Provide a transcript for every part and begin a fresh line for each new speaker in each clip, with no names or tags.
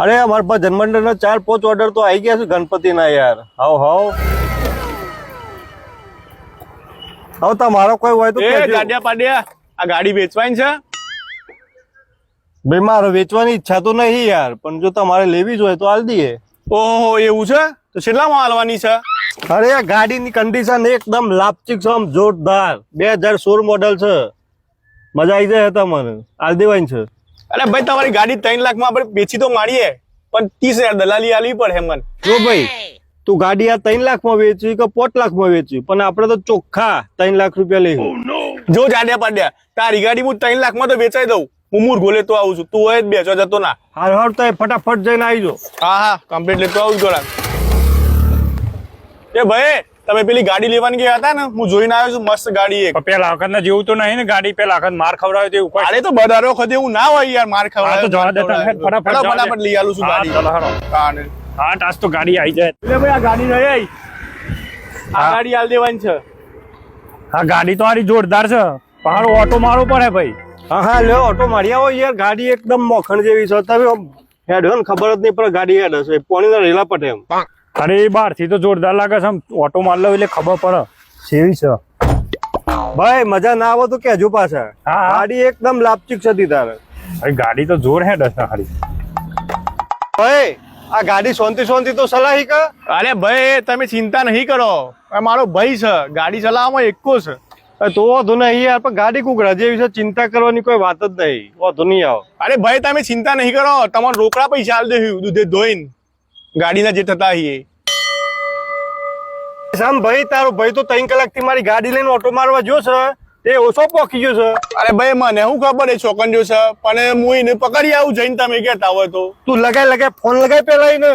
અરે અમારા પાસે ના ચાર પાંચ ઓર્ડર તો આવી ગયા છે ગણપતિના યાર. હાવ હાવ હવે તમારો કોઈ હોય તો
એ ગાડિયા પાડિયા આ ગાડી વેચવાની છે?
ભાઈ મારે વેચવાની ઈચ્છા તો નહીં યાર પણ જો તમારે લેવી જ હોય તો હાલ દઈએ.
ઓહો એવું છે? તો કેટલામાં હાલવાની છે?
અરે આ ગાડીની કન્ડિશન એકદમ લાપચિક છે આમ જોરદાર. બે હજાર સોળ મોડલ છે. મજા આવી જાય તમને. હાલ દેવાની છે.
અરે ભાઈ તમારી ગાડી ત્રણ લાખમાં આપણે વેચી તો મારીએ પણ ત્રીસ હજાર દલાલી આલવી પડે મન.
જો ભાઈ તું ગાડી આ ત્રણ લાખમાં વેચવી કે પોત લાખમાં વેચવી પણ આપણે તો ચોખ્ખા ત્રણ લાખ રૂપિયા લઈ
જો જાડ્યા પાડ્યા તારી ગાડી હું ત્રણ લાખમાં તો વેચાઈ દઉં. હું મૂળ ગોલે તો આવું છું. તું હોય જ બેચો જતો ના.
હાર હાર તો ફટાફટ જઈને આવી જો
હા હા કમ્પ્લીટ લેતો આવું જોડા એ ભાઈ તમે પેલી ગાડી લેવાની ગયા હતા ને હું જોઈને આવ્યો છું મસ્ત ગાડી એક.
પેલા વખત ના જેવું તો નહીં ને ગાડી પેલા વખત માર ખવડાવ્યો તે ઉપર
અરે તો બધા વખત એવું ના હોય યાર માર
હા, તો જવા દેતા ફટાફટ.
ફટાફટ લઈ આલું છું ગાડી.
ચાલો,
હા, ને.
તો ગાડી આવી જાય.
એટલે ભાઈ આ ગાડી રહી આવી આ ગાડી આલ દેવાની છે.
હા ગાડી તો મારી જોરદાર છે. પણ ઓટો મારવો પડે ભાઈ.
હા હા લ્યો ઓટો મારી આવો યાર ગાડી એકદમ મોખણ જેવી છે. તમે હેડ ને ખબર જ નહીં પડે ગાડી હેડ હશે પોણી રેલા પટે એમ.
અરે બારથી તો જોરદાર લાગે છે. ઓટો માર લો એટલે ખબર પડે. સેવી છે?
ભાઈ મજા ના આવે તો કેજો પાછા.
હા, હા.
ગાડી એકદમ લાપચીક છે તારે.
અરે ગાડી તો જોર હેડ ડસ હારી
ભાઈ આ ગાડી શાંતિ શાંતિ તો સલાહી કા.
અરે ભાઈ તમે ચિંતા નહીં કરો. મારો ભાઈ છે. ગાડી ચલાવવામાં એકો છે.
તો વાંધો નહીં યાર પણ ગાડી કુકડા જેવી છે ચિંતા કરવાની કોઈ વાત જ નહીં. વાંધો નહીં આવો.
અરે ભાઈ તમે ચિંતા નહીં કરો. તમારે રોકડા પૈસા આલ દેવું દૂધે ધોઈને. ગાડીના જે થતા હઈએ.
સામ ભાઈ તારો ભાઈ તો ત્રણ કલાકથી મારી ગાડી લઈને ઓટો મારવા જો છે. તે ઓછો પોકી ગયો છે.
અરે ભાઈ મને શું ખબર એ જો છે? પણ હું એને પકડી આવું જઈને તમે કહેતા હોય તો.
તું લગાય લગાય ફોન લગાય પેલા એને.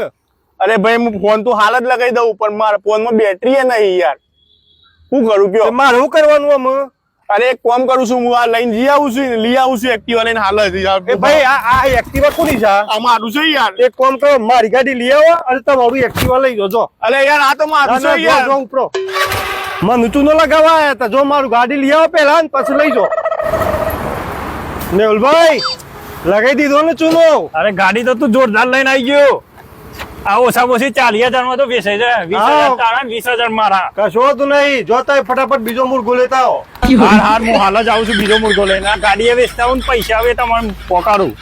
અરે ભાઈ હું ફોન તો હાલ જ લગાવી દઉં પણ મારા ફોનમાં બેટરી એ નહીં યાર. શું કરું કયો?
મારે શું કરવાનું આમ?
અરે એક કોમ કરું છું હું આ લઈને જઈ આવું છું લઈ આવું છું એક્ટિવા લઈને હાલ જ.
ભાઈ આ આ એક્ટિવા કોની છે? આ?
મારું છે યાર.
એક કોમ કરો મારી ગાડી લઈ આવો અને તમારું એક્ટિવા લઈ જજો. જો
અરે યાર આ તો મારું છે યાર.
ઉપરો. મને તું ન લગાવવા આયા તા જો મારું ગાડી લઈ આવો પેલા ને પછી લઈ જો. નેવલભાઈ લગાઈ દીધો ને ચૂનો.
અરે ગાડી તો તું જોરદાર લઈને આવી ગયો. આ ઓછા ઓછી ચાલીસ હજારમાં તો વેચાઈ છે વીસ હજાર તારા વીસ હજાર મારા.
કશો તું નહીં. જોતા ફટાફટ બીજો મુર્ગો લેતા આવો.
હાર હાર હું હાલ જ આવું છું બીજો મુર્ગો લઈને. ગાડીએ વેચતા હું પૈસા આવે તમારે પોકારું.